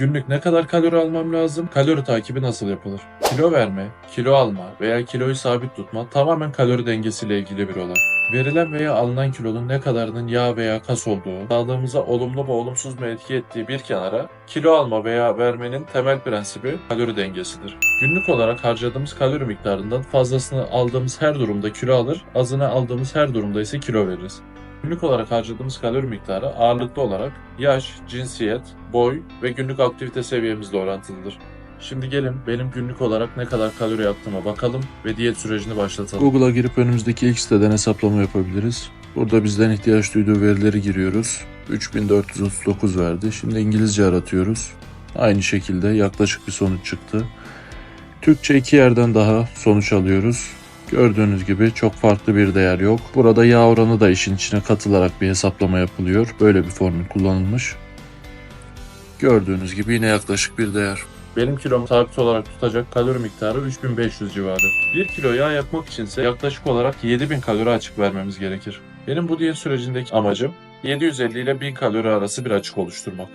Günlük ne kadar kalori almam lazım? Kalori takibi nasıl yapılır? Kilo verme, kilo alma veya kiloyu sabit tutma tamamen kalori dengesiyle ilgili bir olay. Verilen veya alınan kilonun ne kadarının yağ veya kas olduğu, sağlığımıza olumlu mu olumsuz mu etki ettiği bir kenara, kilo alma veya vermenin temel prensibi kalori dengesidir. Günlük olarak harcadığımız kalori miktarından fazlasını aldığımız her durumda kilo alır, azını aldığımız her durumda ise kilo veririz. Günlük olarak harcadığımız kalori miktarı ağırlıklı olarak yaş, cinsiyet, boy ve günlük aktivite seviyemizle orantılıdır. Şimdi gelin benim günlük olarak ne kadar kalori yaktığıma bakalım ve diyet sürecini başlatalım. Google'a girip önümüzdeki ilk siteden hesaplama yapabiliriz. Burada bizden ihtiyaç duyduğu verileri giriyoruz. 3439 verdi. Şimdi İngilizce aratıyoruz. Aynı şekilde yaklaşık bir sonuç çıktı. Türkçe iki yerden daha sonuç alıyoruz. Gördüğünüz gibi çok farklı bir değer yok. Burada yağ oranı da işin içine katılarak bir hesaplama yapılıyor. Böyle bir formül kullanılmış. Gördüğünüz gibi yine yaklaşık bir değer. Benim kilom sabit olarak tutacak kalori miktarı 3500 civarı. 1 kilo yağ yakmak içinse yaklaşık olarak 7000 kalori açık vermemiz gerekir. Benim bu diyet sürecindeki amacım 750 ile 1000 kalori arası bir açık oluşturmak.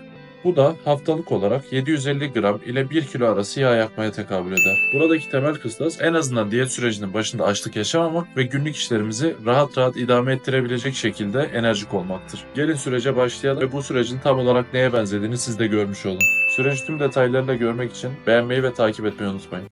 Bu da haftalık olarak 750 gram ile 1 kilo arası yağ yakmaya tekabül eder. Buradaki temel kıstas en azından diyet sürecinin başında açlık yaşamamak ve günlük işlerimizi rahat rahat idame ettirebilecek şekilde enerjik olmaktır. Gelin sürece başlayalım ve bu sürecin tam olarak neye benzediğini siz de görmüş olun. Süreç tüm detaylarıyla görmek için beğenmeyi ve takip etmeyi unutmayın.